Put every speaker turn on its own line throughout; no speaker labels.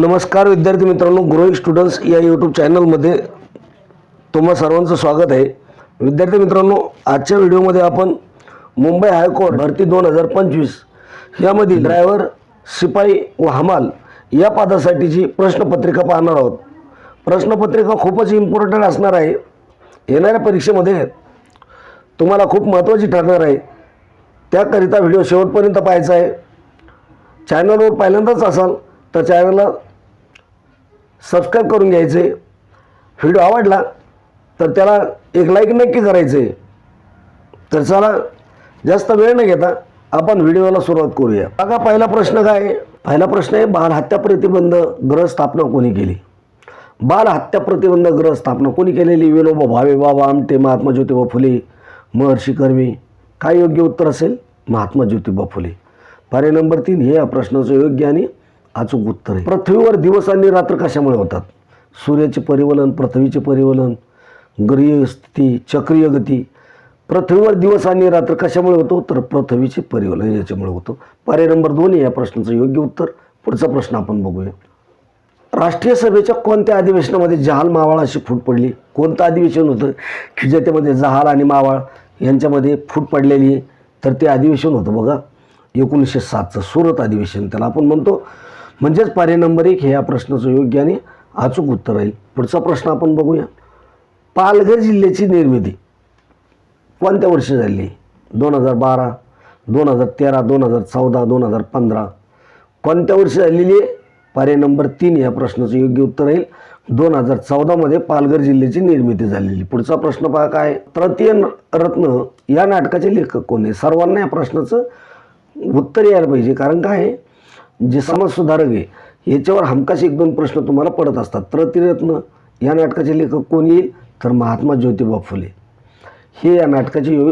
नमस्कार विद्यार्थी मित्रांनो ग्रोईंग स्टुडंट्स या यूट्यूब चॅनलमध्ये तुम्हा सर्वांचं स्वागत आहे. विद्यार्थी मित्रांनो आजच्या व्हिडिओमध्ये आपण मुंबई हायकोर्ट भरती दोन हजार पंचवीस यामधील ड्रायव्हर शिपाई व हमाल या पदासाठीची प्रश्नपत्रिका पाहणार आहोत. प्रश्नपत्रिका खूपच इम्पॉर्टंट असणार आहे. येणाऱ्या परीक्षेमध्ये तुम्हाला खूप महत्त्वाची ठरणार आहे. त्याकरिता व्हिडिओ शेवटपर्यंत पाहायचा आहे. चॅनलवर पहिल्यांदाच असाल तर चॅनलला सबस्क्राईब करून घ्यायचे. व्हिडिओ आवडला तर त्याला एक लाईक नक्की करायचे. तर चला जास्त वेळ न घेता आपण व्हिडिओला सुरुवात करूया. बघा पहिला प्रश्न काय? आहे? पहिला प्रश्न आहे बालहत्या प्रतिबंध ग्रह स्थापना कोणी केली? बालहत्या प्रतिबंध ग्रह स्थापना कोणी केलेली? विनोबा भावे बाबा आमटे महात्मा ज्योतिबा फुले महर्षी कर्वे. काय योग्य उत्तर असेल? महात्मा ज्योतिबा फुले. पर्याय नंबर तीन हे या प्रश्नाचं योग्य आणि अचूक उत्तर आहे. पृथ्वीवर दिवस आणि रात्र कशामुळे होतात? सूर्याचे परिवलन पृथ्वीचे परिवलन ग्रीय स्थिती चक्रीय गती. पृथ्वीवर दिवस आणि रात्र कशामुळे होतो? तर पृथ्वीचे परिवलन याच्यामुळे होतं. पर्याय नंबर दोन या प्रश्नाचं योग्य उत्तर. पुढचा प्रश्न आपण बघूया. राष्ट्रीय सभेच्या कोणत्या अधिवेशनामध्ये जहाल मावाळ अशी फूट पडली? कोणतं अधिवेशन होतं? की ज्याच्यामध्ये जहाल आणि मावाळ यांच्यामध्ये फूट पडलेली आहे. तर ते अधिवेशन होतं बघा. एकोणीसशे सातचं सुरत अधिवेशन त्याला आपण म्हणतो. म्हणजेच पर्याय नंबर एक हे या प्रश्नाचं योग्य आणि अचूक उत्तर राहील. पुढचा प्रश्न आपण बघूया. पालघर जिल्ह्याची निर्मिती कोणत्या वर्षी झाली? दोन हजार बारा दोन हजार तेरा दोन हजार चौदा दोन हजार पंधरा. कोणत्या वर्षी झालेली आहे? पर्याय नंबर तीन या प्रश्नाचं योग्य उत्तर राहील. दोन हजार चौदामध्ये पालघर जिल्ह्याची निर्मिती झालेली. पुढचा प्रश्न पहा काय? तृतीय रत्न या नाटकाचे लेखक कोण आहे? सर्वांना या प्रश्नाचं उत्तर यायला पाहिजे. कारण काय आहे? जे समाजसुधारक आहे याच्यावर हमखास एक दोन प्रश्न तुम्हाला पडत असतात. प्रतिरत्न या नाटकाचे लेखक कोण येईल? तर महात्मा ज्योतिबा फुले. हे या नाटकाचे यो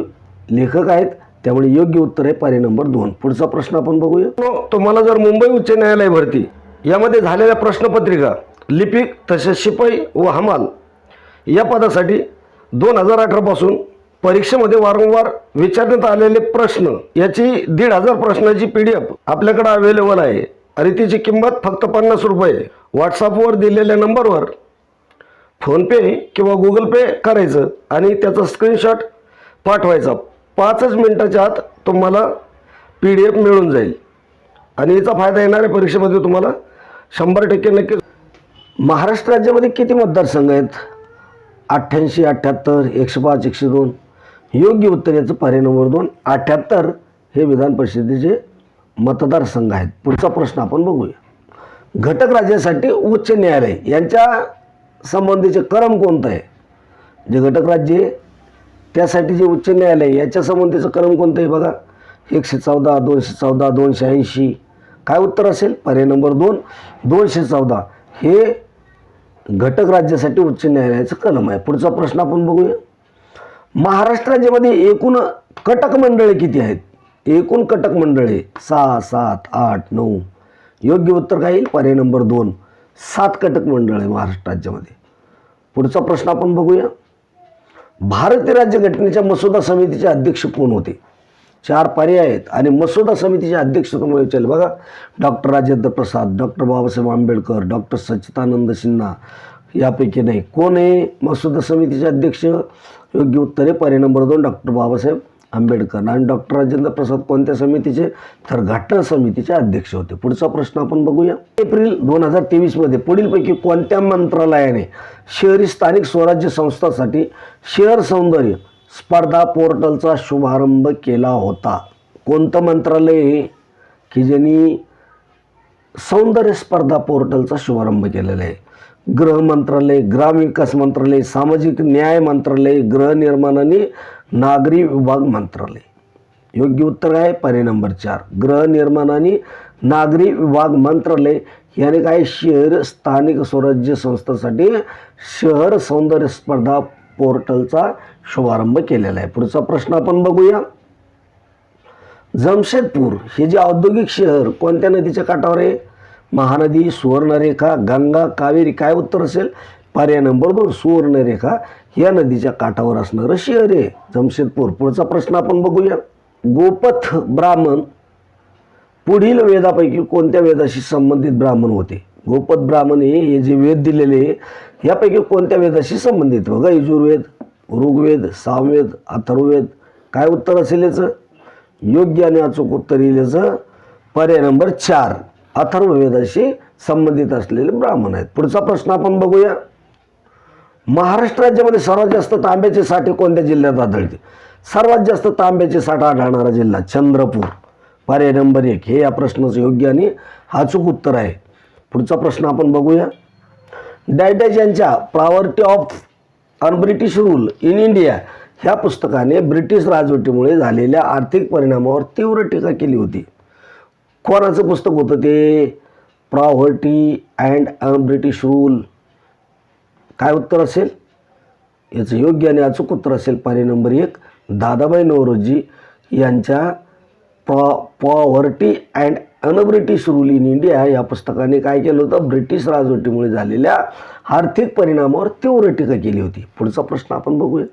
लेखक आहेत. त्यामुळे योग्य उत्तर आहे पर्याय नंबर दोन. पुढचा प्रश्न आपण बघूया. तुम्हाला जर मुंबई उच्च न्यायालय भरती यामध्ये झालेल्या प्रश्नपत्रिका लिपिक तसेच शिपाई व हमाल या पदासाठी दोन हजार अठरापासून परीक्षेमध्ये वारंवार विचारण्यात आलेले प्रश्न याची दीड हजार प्रश्नाची पी डी एफ आपल्याकडे अवेलेबल आहे. आणि तिची किंमत फक्त पन्नास रुपये व्हॉट्सअपवर दिलेल्या नंबरवर फोनपे किंवा गुगल पे करायचं आणि त्याचा स्क्रीनशॉट पाठवायचा. पाचच मिनटाच्या आत तुम्हाला पी डी एफ मिळून जाईल. आणि याचा फायदा येणाऱ्या परीक्षेमध्ये तुम्हाला. शंभर टक्के नक्की. महाराष्ट्र राज्यामध्ये किती मतदारसंघ आहेत? अठ्ठ्याऐंशी अठ्ठ्याहत्तर एकशे पाच एकशे दोन. योग्य उत्तर याचं पर्याय नंबर दोन अठ्ठ्याहत्तर हे विधान परिषदेचे मतदारसंघ आहेत. पुढचा प्रश्न आपण बघूया. घटक राज्यासाठी उच्च न्यायालय यांच्या संबंधीचे क्रम कोणतं आहे? जे घटक राज्य त्यासाठी जे उच्च न्यायालय याच्या संबंधीचं क्रम कोणतं आहे बघा? एकशे चौदा दोनशे चौदा दोनशे ऐंशी. काय उत्तर असेल? पर्याय नंबर दोन दोनशे चौदा. हे घटक राज्यासाठी उच्च न्यायालयाचं कलम आहे. पुढचा प्रश्न आपण बघूया. महाराष्ट्र राज्यामध्ये एकूण कटक मंडळे किती आहेत? एकूण कटक मंडळे सहा सात आठ नऊ. योग्य उत्तर काय येईल? पर्याय नंबर दोन. सात कटक मंडळ आहे महाराष्ट्र राज्यामध्ये पुढचा प्रश्न आपण बघूया. भारतीय राज्यघटनेच्या मसुदा समितीचे अध्यक्ष कोण होते? चार पर्याय आहेत आणि मसुदा समितीचे अध्यक्ष तुम्हाला विचारले. बघा doctor Rajendra Prasad doctor Babasaheb Ambedkar doctor Sachchidanand Sinha यापैकी नाही. कोण आहे? मसुदा समितीचे अध्यक्ष योग्य उत्तर आहे पर्याय नंबर दोन डॉक्टर बाबासाहेब आंबेडकर. आणि डॉक्टर राजेंद्र प्रसाद कोणत्या समितीचे? तर घटना समितीचे अध्यक्ष होते. पुढचा प्रश्न आपण बघूया. एप्रिल दोन हजार तेवीसमध्ये पुढीलपैकी कोणत्या मंत्रालयाने शहरी स्थानिक स्वराज्य संस्थांसाठी शहर सौंदर्य स्पर्धा पोर्टलचा शुभारंभ केला होता? कोणतं मंत्रालय की ज्यांनी सौंदर्य स्पर्धा पोर्टलचा शुभारंभ केलेला आहे? गृह मंत्रालय ग्रामविकास मंत्रालय सामाजिक न्याय मंत्रालय गृहनिर्माण आणि नागरी विभाग मंत्रालय. योग्य उत्तर आहे पर्याय नंबर चार. गृहनिर्माण आणि नागरी विभाग मंत्रालय याने काय शहर स्थानिक स्वराज्य संस्थेसाठी शहर सौंदर्य स्पर्धा पोर्टलचा शुभारंभ केलेला आहे. पुढचा प्रश्न आपण बघूया. जमशेदपूर हे जे औद्योगिक शहर कोणत्या नदीच्या काठावर आहे? महानदी सुवर्णरेखा गंगा कावेरी काय उत्तर असेल? पर्याय नंबर दोन सुवर्णरेखा या नदीच्या काठावर असणारं शहर आहे. जमशेदपूर पुढचा प्रश्न आपण बघूया. गोपथ ब्राह्मण पुढील वेदापैकी कोणत्या वेदाशी संबंधित ब्राह्मण होते? गोपथ ब्राह्मण हे हे जे वेद दिलेले आहे, यापैकी कोणत्या वेदाशी संबंधित? बघा यजुर्वेद ऋग्वेद सामवेद अथर्ववेद. काय उत्तर असेल याचं? योग्य आणि अचूक उत्तर येईल याचं. पर्याय नंबर चार. अथर्ववेदाशी संबंधित असलेले ब्राह्मण आहेत. पुढचा प्रश्न आपण बघूया. महाराष्ट्र राज्यामध्ये सर्वात जास्त तांब्याचे साठे कोणत्या जिल्ह्यात आढळते? सर्वात जास्त तांब्याचे साठा आढळणारा जिल्हा चंद्रपूर. पर्याय नंबर एक. हे या प्रश्नाचं योग्य आणि अचूक उत्तर आहे. पुढचा प्रश्न आपण बघूया. डायडॅज यांच्या poverty of un British rule in India ह्या पुस्तकाने ब्रिटिश राजवटीमुळे झालेल्या आर्थिक परिणामावर तीव्र टीका केली होती. कोणाचं पुस्तक होतं ते. Poverty and un British rule काय उत्तर असेल? याचं योग्य आणि अचूक उत्तर असेल पर्याय नंबर एक. दादाबाई नवरोजी यांच्या po poverty and un British rule in India या पुस्तकाने काय केलं होतं? ब्रिटिश राजवटीमुळे झालेल्या आर्थिक परिणामावर तीव्र टीका केली होती. पुढचा प्रश्न आपण बघूया.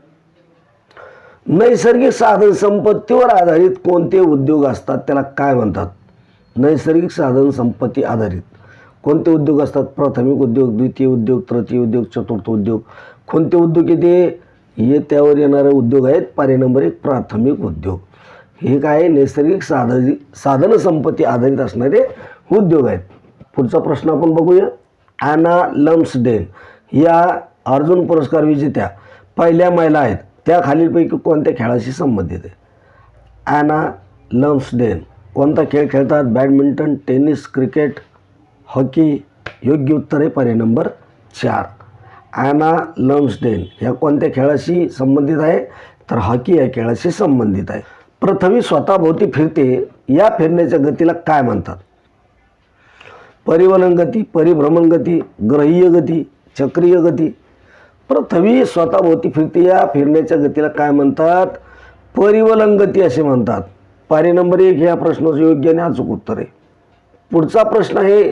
नैसर्गिक साधन संपत्तीवर आधारित कोणते उद्योग असतात? त्याला काय म्हणतात? नैसर्गिक साधन संपत्ती आधारित. कोणते उद्योग असतात? प्राथमिक उद्योग द्वितीय उद्योग तृतीय उद्योग चतुर्थ उद्योग. कोणते उद्योग येते? हे त्यावर येणारे उद्योग आहेत. पर्याय नंबर एक प्राथमिक उद्योग. हे काय? आहे? नैसर्गिक साधन साधन संपत्ती आधारित असणारे उद्योग आहेत. पुढचा प्रश्न आपण बघूया. ॲना लम्सडेन या अर्जुन पुरस्कार विजेत्या पहिल्या महिला आहेत. त्या खालीलपैकी कोणत्या खेळाशी संबंधित आहे ॲना लम्सडेन कोणता खेळ खेळतात? बॅडमिंटन टेनिस क्रिकेट हॉकी योग्य उत्तर आहे पर्याय नंबर चार. ॲना लम्सडेन ह्या कोणत्या खेळाशी संबंधित आहे? तर हॉकी या खेळाशी संबंधित आहे. पृथ्वी स्वतःभोवती फिरते या फिरण्याच्या गतीला काय म्हणतात? परिवलन गती परिभ्रमण गती ग्रहीय गती चक्रीय गती. पृथ्वी स्वतःभोवती फिरते या फिरण्याच्या गतीला काय म्हणतात? परिवलन गती असे म्हणतात. पारी नंबर एक ह्या प्रश्नाचं योग्य आणि अचूक उत्तर आहे. पुढचा प्रश्न आहे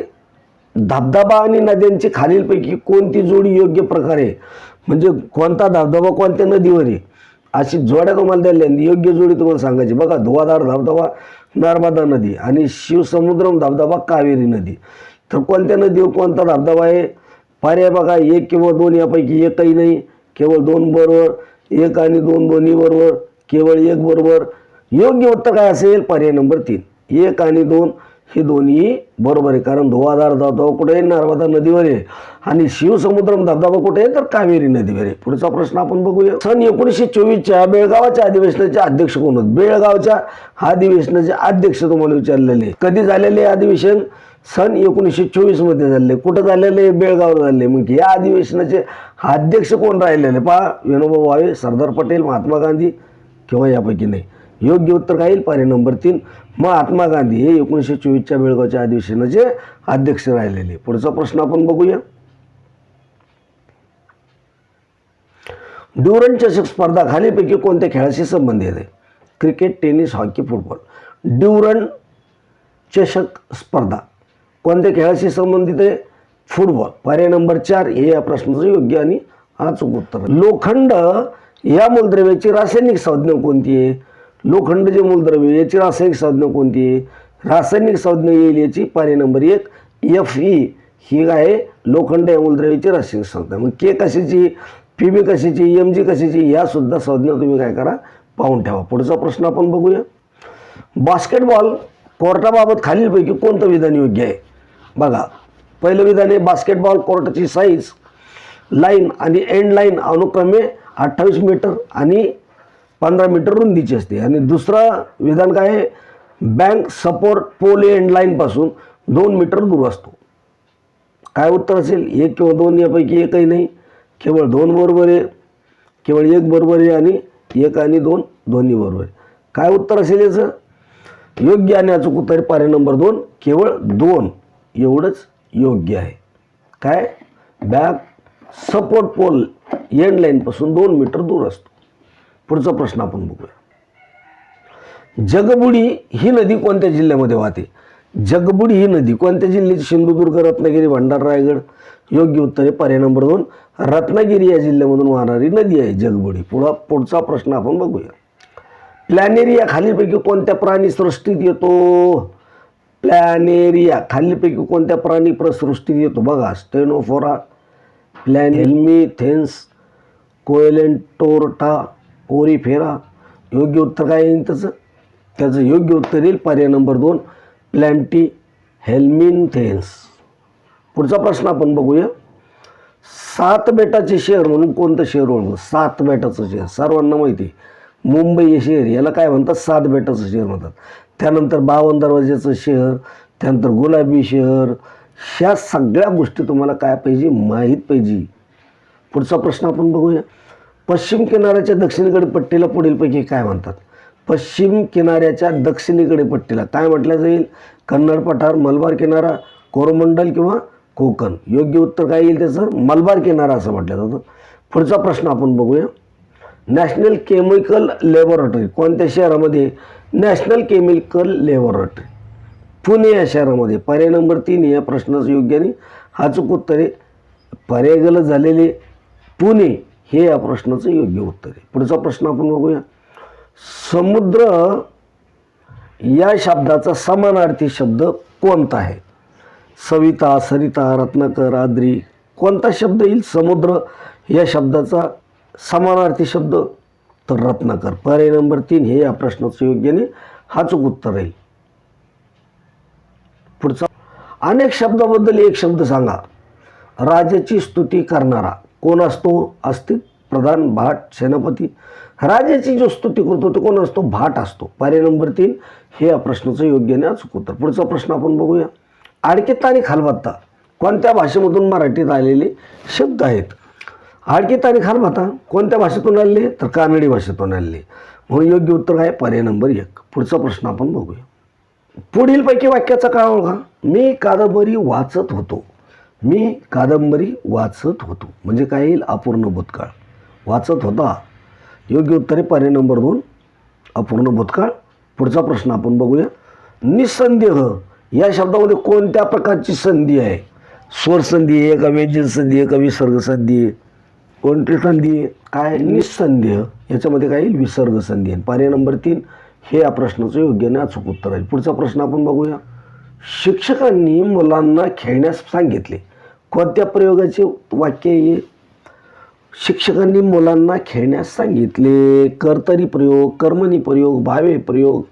धबधबा आणि नद्यांची खालीलपैकी कोणती जोडी योग्य प्रकारे म्हणजे कोणता धबधबा कोणत्या नदीवर आहे? अशी जोड्या तुम्हाला द्यायला योग्य जोडी तुम्हाला सांगायची. बघा धुवाधार धबधबा नर्मदा नदी आणि शिवसमुद्रम धबधबा कावेरी नदी. तर कोणत्या नदीवर कोणता धबधबा आहे? पर्याय बघा एक किंवा दोन यापैकी एकही नाही. केवळ दोन बरोबर एक आणि दोन दोन्ही बरोबर केवळ एक बरोबर. योग्य उत्तर काय असेल? पर्याय नंबर तीन. एक आणि दोन हे दोन्ही बरोबर आहे. कारण धुवाधार धबधबा कुठे? आहे नर्मदा नदीवर आहे. आणि शिवसमुद्रम धबधबा कुठे आहे? तर कावेरी नदीवर आहे. पुढचा प्रश्न आपण बघूया. सन एकोणीसशे चोवीसच्या बेळगावाच्या अधिवेशनाचे अध्यक्ष कोण होत? बेळगावच्या अधिवेशनाचे अध्यक्ष तुम्हाला विचारलेले. कधी झालेले अधिवेशन? सन एकोणीसशे चोवीसमध्ये झाले कुठं झालेले? बेळगावला झाले मग या अधिवेशनाचे अध्यक्ष कोण राहिलेले? पहा विनोबा भावे सरदार पटेल महात्मा गांधी किंवा यापैकी नाही. योग्य उत्तर काय येईल? पर्याय नंबर तीन. महात्मा गांधी हे एकोणीसशे चोवीसच्या बेळगावच्या अधिवेशनाचे अध्यक्ष राहिलेले. पुढचा प्रश्न आपण बघूया. ड्युरंट चषक स्पर्धा खालीपैकी कोणत्या खेळाशी संबंधित आहे? Cricket tennis hockey football. Durand चषक स्पर्धा कोणत्या खेळाशी संबंधित आहे? फुटबॉल. पर्याय नंबर चार हे या प्रश्नाचं योग्य आणि अचूक उत्तर लोखंड या मूलद्रव्याची रासायनिक संज्ञा कोणती आहे? लोखंड जे मूलद्रव्य याची रासायनिक साधनं कोणती आहे? रासायनिक साधनं येईल याची पर्याय नंबर एक एफ ई ही काय आहे लोखंड या मूलद्रव्याची रासायनिक साधनं मग के कशाची? पी बी कशाची? एम जी कशाची? यासुद्धा साधनं तुम्ही काय करा पाहून ठेवा. पुढचा प्रश्न आपण बघूया. बास्केटबॉल कोर्टाबाबत खालीलपैकी कोणतं विधान योग्य आहे? बघा पहिलं विधान आहे बास्केटबॉल कोर्टाची साईज लाईन आणि एंड लाईन अनुक्रमे अठ्ठावीस मीटर आणि पंधरा मीटर रुंदीची असते. आणि दुसरं विधान काय आहे? बँक सपोर्ट पोल एंड लाईनपासून दोन मीटर दूर असतो. काय उत्तर असेल? एक किंवा दोन यापैकी एकही नाही. केवळ दोन बरोबर आहे. केवळ एक बरोबर आहे आणि एक आणि दोन दोन्ही बरोबर आहे. काय उत्तर असेल याचं? योग्य आणि अचूक उत्तर पर्याय नंबर दोन. केवळ दोन एवढंच योग्य आहे. काय? बॅग सपोर्ट पोल एंड लाईनपासून दोन मीटर दूर असतो. पुढचा प्रश्न आपण बघूया. जगबुडी ही नदी कोणत्या जिल्ह्यामध्ये वाहते? जगबुडी ही नदी कोणत्या जिल्ह्याची सिंधुदुर्ग रत्नागिरी भंडारा रायगड? योग्य उत्तर आहे पर्याय नंबर दोन. रत्नागिरी या जिल्ह्यामधून वाहणारी नदी आहे जगबुडी. पुढा पुढचा प्रश्न आपण बघूया. प्लॅनेरिया खालीलपैकी कोणत्या प्राणी सृष्टीत येतो? प्लॅनेरिया खालीलपैकी कोणत्या प्राणी प्रसृष्टीत येतो? बघा स्टेनोफोरा प्लॅनेल्मिथेन्स कोरी फेरा. योग्य उत्तर काय येईल त्याचं त्याचं योग्य उत्तर येईल पर्याय नंबर दोन प्लॅन्टी हेल्मिनथेन्स पुढचा प्रश्न आपण बघूया. सात बेटाचे शहर म्हणून कोणतं शहर ओळखलं? सात बेटाचं शहर सर्वांना माहिती आहे. मुंबई हे शहर याला काय म्हणतात? सात बेटाचं शहर म्हणतात. त्यानंतर बावन दरवाज्याचं शहर त्यानंतर गुलाबी शहर ह्या सगळ्या गोष्टी तुम्हाला काय पाहिजे? माहीत पाहिजे. पुढचा प्रश्न आपण बघूया. पश्चिम किनाऱ्याच्या दक्षिणेकडे पट्टीला पुढीलपैकी काय म्हणतात? पश्चिम किनाऱ्याच्या दक्षिणेकडे पट्टीला. काय म्हटलं जाईल? कन्नड पठार मलबार किनारा कोरमंडल किंवा कोकण. योग्य उत्तर काय येईल त्याचं? मलबार किनारा असं म्हटलं जातं. पुढचा प्रश्न आपण बघूया. National chemical laboratory. कोणत्या शहरामध्ये नॅशनल केमिकल लॅबोरेटरी? पुणे या शहरामध्ये. पर्याय नंबर तीन या प्रश्नाचं योग्य आणि हाचूक उत्तर. आहे पर्याय गलत झालेले पुणे. हे या प्रश्नाचं योग्य उत्तर आहे. पुढचा प्रश्न आपण बघूया. समुद्र या शब्दाचा समानार्थी शब्द कोणता आहे? सविता सरिता रत्नाकर आद्री कोणता शब्द येईल? समुद्र या शब्दाचा समानार्थी शब्द. तर रत्नाकर पर्याय नंबर तीन हे या प्रश्नाचं योग्य आणि हाचूक उत्तर आहे. पुढचा अनेक शब्दाबद्दल एक शब्द सांगा. राजाची स्तुती करणारा कोण असतो? अस्तिक प्रधान भाट सेनापती. राजाची जो स्तुती करतो तो कोण असतो? भाट असतो. पर्याय नंबर तीन हे या प्रश्नाचं योग्य नाही अचूक उत्तर. पुढचा प्रश्न आपण बघूया. आडकित्ता आणि खालबत्ता कोणत्या भाषेमधून मराठीत आलेले शब्द आहेत? आडकित्ता आणि खालबत्ता कोणत्या भाषेतून आलेले? तर कानडी भाषेतून आलेले. म्हणून योग्य उत्तर आहे पर्याय नंबर एक. पुढचा प्रश्न आपण बघूया. पुढीलपैकी वाक्याचा काळ ओळखा. मी कादंबरी वाचत होतो. मी कादंबरी वाचत होतो. म्हणजे काय येईल? अपूर्ण भूतकाळ. वाचत होता. योग्य उत्तरे पर्याय नंबर दोन. अपूर्ण भूतकाळ. पुढचा प्रश्न आपण बघूया. निसंदेह. या शब्दामध्ये कोणत्या प्रकारची संधी आहे? स्वर संधी आहे का व्यंजन संधी आहे का विसर्ग संधी आहे? कोणती संधी आहे? काय? निसंदेह. याच्यामध्ये काय येईल? विसर्ग संधी आहे. पर्याय नंबर तीन. हे या प्रश्नाचं योग्य आणि अचूक उत्तर आहे. पुढचा प्रश्न आपण बघूया. शिक्षकांनी मुलांना खेळण्यास सांगितले. कोणत्या प्रयोगाचे वाक्य आहे? शिक्षकांनी मुलांना खेळण्यास सांगितले. कर्तरी प्रयोग कर्मणी प्रयोग भावे प्रयोग.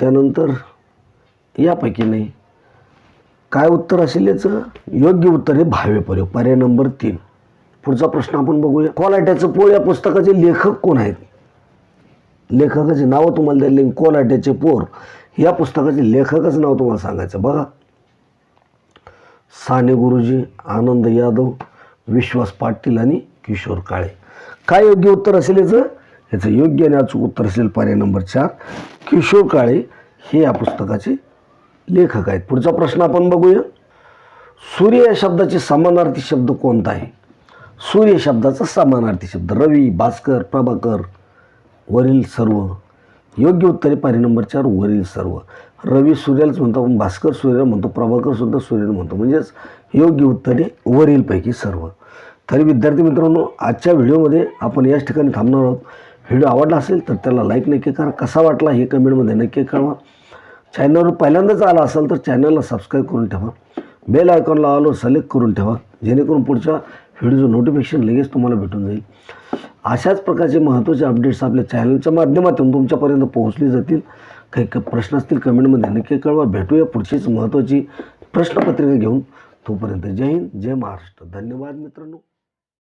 त्यानंतर यापैकी नाही. काय उत्तर असेल याचं? योग्य उत्तर आहे भावे प्रयोग. पर्याय नंबर तीन. पुढचा प्रश्न आपण बघूया. कोलाट्याचं पोळ या पुस्तकाचे लेखक कोण आहेत? लेखकाचे नावं तुम्हाला द्यायला कोलाट्याचे पोर. या पुस्तकाचे लेखकाचं नाव तुम्हाला सांगायचं बघा. साने गुरुजी आनंद यादव विश्वास पाटील आणि किशोर काळे. काय योग्य उत्तर असेल याचं? याचं योग्य आणि अचूक उत्तर असेल पर्याय नंबर चार. किशोर काळे हे या पुस्तकाचे लेखक आहेत. पुढचा प्रश्न आपण बघूया. सूर्य या शब्दाचे समानार्थी शब्द कोणता आहे? सूर्य शब्दाचा समानार्थी शब्द. रवी भास्कर प्रभाकर वरील सर्व. योग्य उत्तर आहे नंबर चार वरील सर्व. रवी सूर्यालाच म्हणतो आपण भास्कर सूर्याला म्हणतो प्रभाकर सुद्धा सूर्याला म्हणतो. म्हणजेच योग्य उत्तरे वरीलपैकी सर्व. तरी विद्यार्थी मित्रांनो आजच्या व्हिडिओमध्ये आपण याच ठिकाणी थांबणार आहोत. व्हिडिओ आवडला असेल तर त्याला लाईक नक्की करा. कसा वाटला हे कमेंटमध्ये नक्की कळवा. चॅनलवर पहिल्यांदाच आला असेल तर चॅनलला सबस्क्राईब करून ठेवा. बेल आयकॉनला आलो सिलेक्ट करून ठेवा. जेणेकरून पुढच्या व्हिडिओचं नोटिफिकेशन लगेच तुम्हाला भेटून जाईल. अशाच प्रकारचे महत्त्वाचे अपडेट्स आपल्या चॅनलच्या माध्यमातून तुमच्यापर्यंत पोहोचले जातील. काही क प्रश्न असतील कमेंटमध्ये नक्की कळवा. भेटूया पुढचीच महत्त्वाची प्रश्नपत्रिका घेऊन. तोपर्यंत जय हिंद जय महाराष्ट्र. धन्यवाद मित्रांनो.